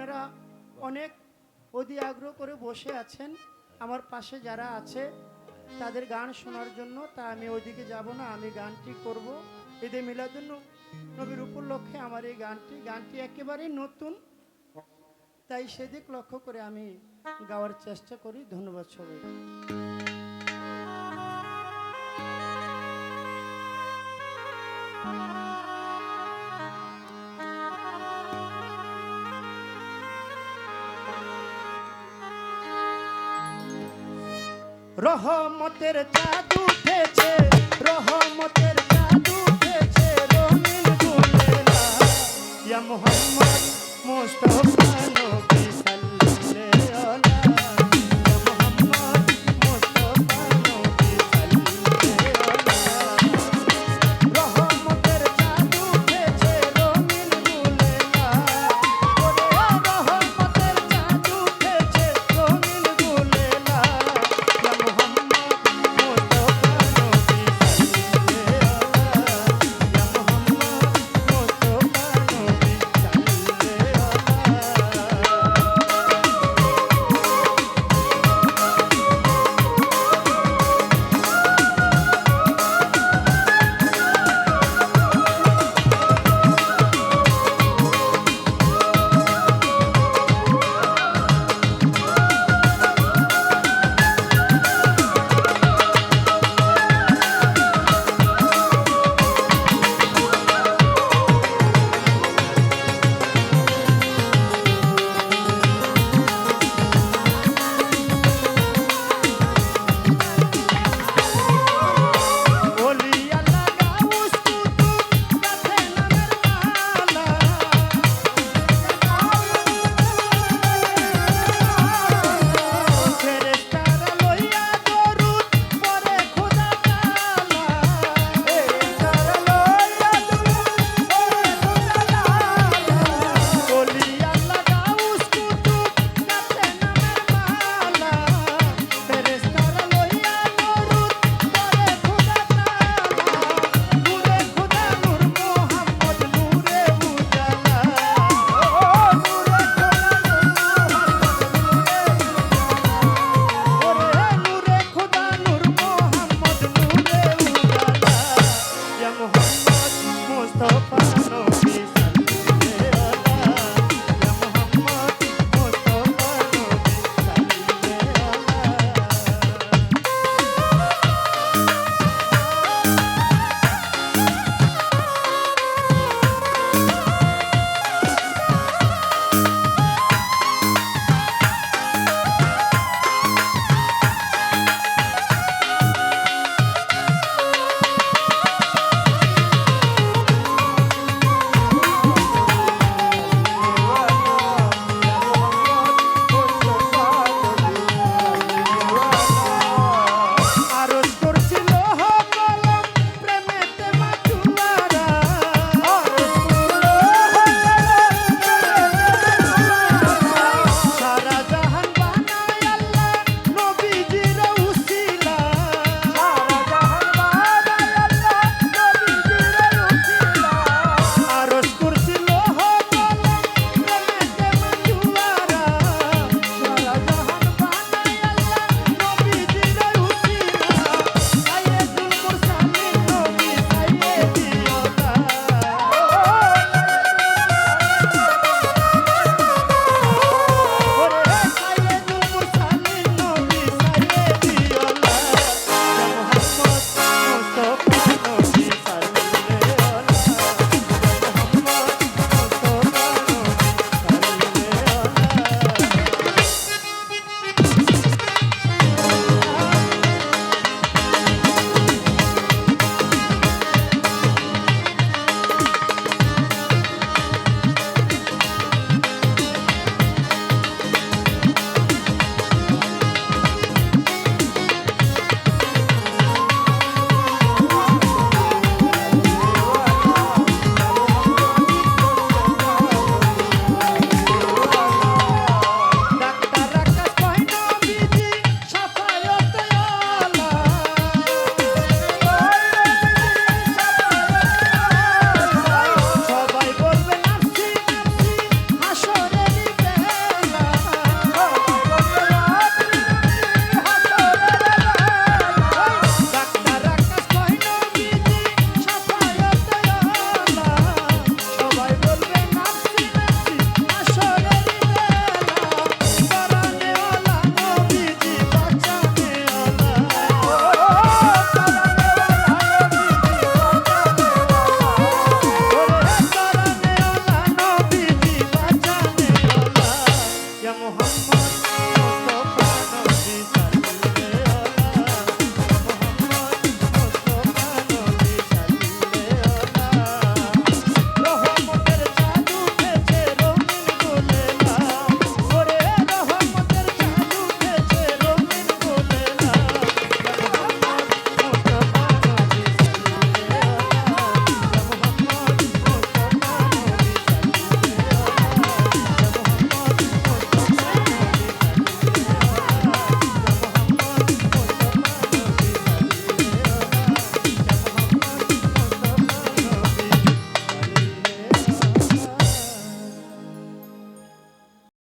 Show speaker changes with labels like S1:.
S1: আপনারা অনেক অধি আগ্রহ করে বসে আছেন। আমার পাশে যারা আছে, তাদের গান শোনার জন্য, তা আমি ওইদিকে যাব না, আমি গানটি করব। ঈদে মিলাদুন নবীর উপলক্ষে আমার এই গানটি। গানটি একেবারেই নতুন, তাই সেদিক লক্ষ্য করে আমি গাওয়ার চেষ্টা করি। ধন্যবাদ সবাই রহমতের চাঁদ উঠেছে রহমতের চাঁদ উঠেছে রঙিন মোহাম্মদ মুস্তাফা